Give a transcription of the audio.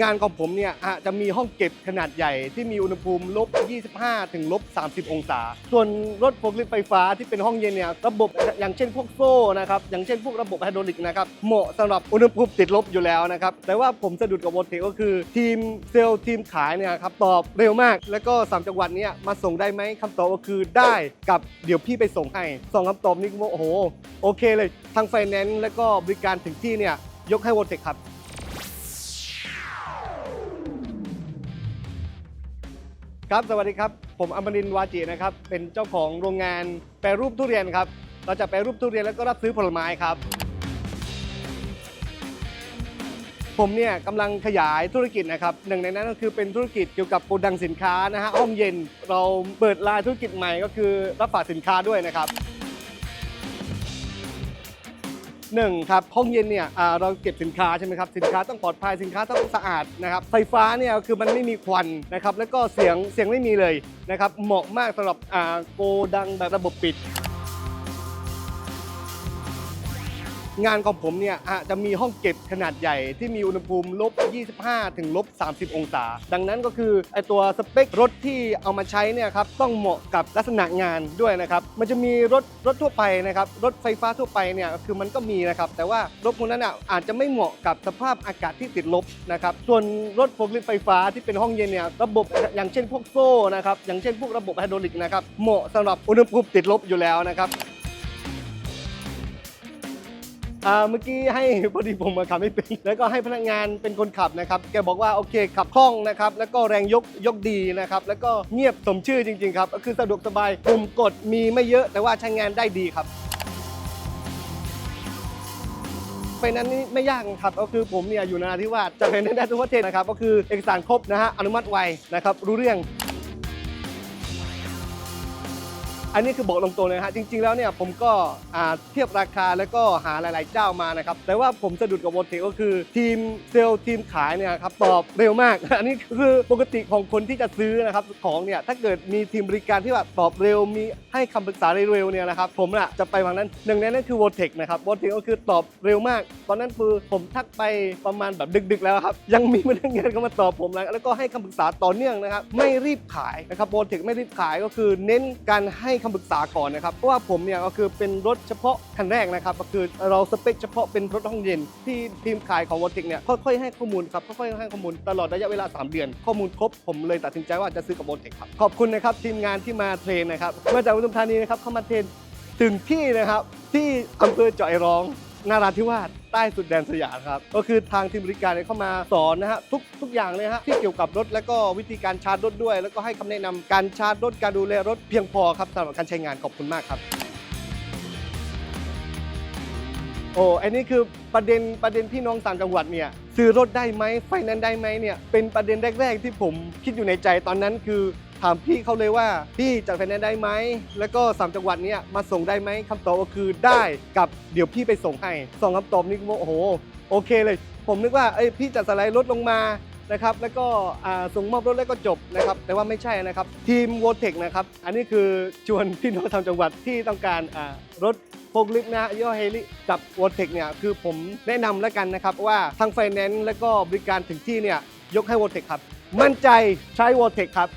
งานของผมเนี่ยจะมีห้องเก็บขนาดใหญ่ที่มีอุณหภูมิลบ 25 ถึงลบ 30 องศา ส่วนรถโฟล์คลิฟต์ไฟฟ้าที่เป็นห้องเย็นเนี่ยระบบอย่างเช่นพวกโซ่นะครับอย่างเช่นพวกระบบไฮดรอลิกนะครับเหมาะสำหรับอุณหภูมิติดลบอยู่แล้วนะครับแต่ว่าผมสะดุดกับวอเทคก็คือ ทีมเซลล์ทีมขายเนี่ยครับตอบเร็วมาก แล้วก็สามจังหวัดเนี้มาส่งได้ไหมคำตอบก็คือได้กับเดี๋ยวพี่ไปส่งให้สองคำตอบนี้ก็โอ้โหโอเคเลยทางไฟแนนซ์แล้วก็บริการถึงที่เนี่ยยกให้วอเทคครับ ครับสวัสดีครับ ผมอมรินทร์วาจินะครับ เป็นเจ้าของโรงงานแปรรูปทุเรียนครับ เราจะแปรรูปทุเรียนแล้วก็รับซื้อผลไม้ครับ ผมเนี่ยกำลังขยายธุรกิจนะครับหนึ่งในนั้นก็คือเป็นธุรกิจเกี่ยวกับโกดังสินค้านะฮะห้องเย็น เราเปิดลายธุรกิจใหม่ก็คือรับฝากสินค้าด้วยนะครับ หนึ่งครับห้องเย็นเนี่ยเราเก็บสินค้าใช่ไหมครับสินค้าต้องปลอดภัยสินค้าต้องสะอาดนะครับไฟฟ้าเนี่ยคือมันไม่มีควันนะครับแล้วก็เสียงเสียงไม่มีเลยนะครับเหมาะมากสำหรับโกดังแบบระบบปิด งานของผมเนี่ยอะจะมีห้องเก็บขนาดใหญ่ที่มีอุณหภูมิลบ 25 ถึงลบ 30 องศา ดังนั้นก็คือไอตัวสเปครถที่เอามาใช้เนี่ยครับต้องเหมาะกับลักษณะงานด้วยนะครับ มันจะมีรถรถทั่วไปนะครับ รถไฟฟ้าทั่วไปเนี่ยคือมันก็มีนะครับ แต่ว่ารถพวกนั้นอะอาจจะไม่เหมาะกับสภาพอากาศที่ติดลบนะครับ ส่วนรถโฟล์คลิฟต์ไฟฟ้าที่เป็นห้องเย็นเนี่ยระบบอย่างเช่นพวกโซ่นะครับ อย่างเช่นพวกระบบไฮดรอลิกนะครับเหมาะสำหรับอุณหภูมิติดลบอยู่แล้วนะครับ เมื่อกี้ให้พอดีผมมาขับไม่เป็นแล้วก็ให้พนักงานเป็นคนขับนะครับแกบอกว่าโอเคขับคล่องนะครับแล้วก็แรงยกยกดีนะครับแล้วก็เงียบสมชื่อจริงๆครับก็คือสะดวกสบายปุ่มกดมีไม่เยอะแต่ว่าใช้งานได้ดีครับไฟนนซ์นี่ไม่ยากครับก็คือผมเนี่ยอยู่นราธิวาสจะไฟแนนซ์ได้ทุกประเทศนะครับ ก็คือเอกสารครบนะฮะอนุมัติไวนะครับรู้เรื่อง อันนี้คือบอกตรงๆเลยฮะจริงๆแล้วเนี่ยผมก็เทียบราคาแล้วก็หาหลาย ๆ เจ้ามานะครับแต่ว่าผมสะดุดกับวอเทก็คือทีมเซลล์ทีมขายเนี่ยครับตอบเร็วมาก อันนี้คือปกติของคนที่จะซื้อนะครับของเนี่ยถ้าเกิดมีทีมบริการที่แบบตอบเร็วมีให้คำปรึกษาเร็วเนี่ยนะครับผมน่ะจะไปฝั่งนั้นหนึ่งในนั้นคือวอเทคนะครับวอเทคก็คือตอบเร็วมาก ตอนนั้นคือผมทักไปประมาณแบบดึก ๆ แล้วครับยังมีพนักงานเข้ามาตอบผมแล้วแล้วก็ให้คำปรึกษาต่อเนื่องนะครับไม่รีบขายนะครับวอเทคไม่รีบขายก็คือเน้นการให้คำปรึกษาก่อนนะครับเพราะว่าผมเนี่ยก็คือเป็นรถเฉพาะคันแรกนะครับก็คือเราสเปคเฉพาะเป็นรถห้องเย็นที่ทีมขายของวอเทคเนี่ยค่อยๆให้ข้อมูลครับค่อยๆให้ข้อมูลตลอดระยะเวลา 3 เดือน ข้อมูลครบผมเลยตัดสินใจว่าจะซื้อกับวอเทคครับขอบคุณนะครับทีมงานที่มาเทรนนะครับมาจากอุดมธานีนะครับเข้ามาเทรนถึงที่นะครับที่อำเภอจาะไอร้องนาราธิวาส ใต้สุดแดนสยามครับก็คือทางทีมบริการเนี่ยเข้ามาสอนนะฮะทุกทุกอย่างเลยฮะที่เกี่ยวกับรถแล้วก็วิธีการชาร์จรถด้วย แล้วก็ให้คำแนะนำการชาร์จรถการดูแลรถเพียงพอครับสำหรับการใช้งานขอบคุณมากครับโอ้อันนี้คือประเด็นประเด็นพี่น้องต่างจังหวัดเนี่ยซื้อรถได้ไหมไฟนนซ์ได้ไหมเนี่ยเป็นประเด็นแรก ๆ ที่ผมคิดอยู่ในใจตอนนั้นคือ ถามพี่เขาเลยว่าพี่จัดไฟแนนซ์ได้ไหม แล้วก็สามจังหวัดเนี่ยมาส่งได้ไหมคำตอบก็คือได้กับเดี๋ยวพี่ไปส่งให้สองคำตอบนี้ก็บอกโอ้โหโอเคเลย ผมนึกว่าเอ้ยพี่จัดสไลด์รถลงมานะครับแล้วก็ส่งมอบรถแล้วก็จบนะครับแต่ว่าไม่ใช่นะครับ ทีมโวเทคนะครับ อันนี้คือชวนพี่น้องชาวจังหวัดที่ต้องการรถโฟกลิฟต์นะย่อเฮลิกับวอเทคเนี่ยคือผมแนะนำแล้วกันนะครับว่าทางไฟแนนซ์และก็บริการถึงที่เนี่ยยกให้วอเทคครับ มั่นใจใช้วอเทคครับ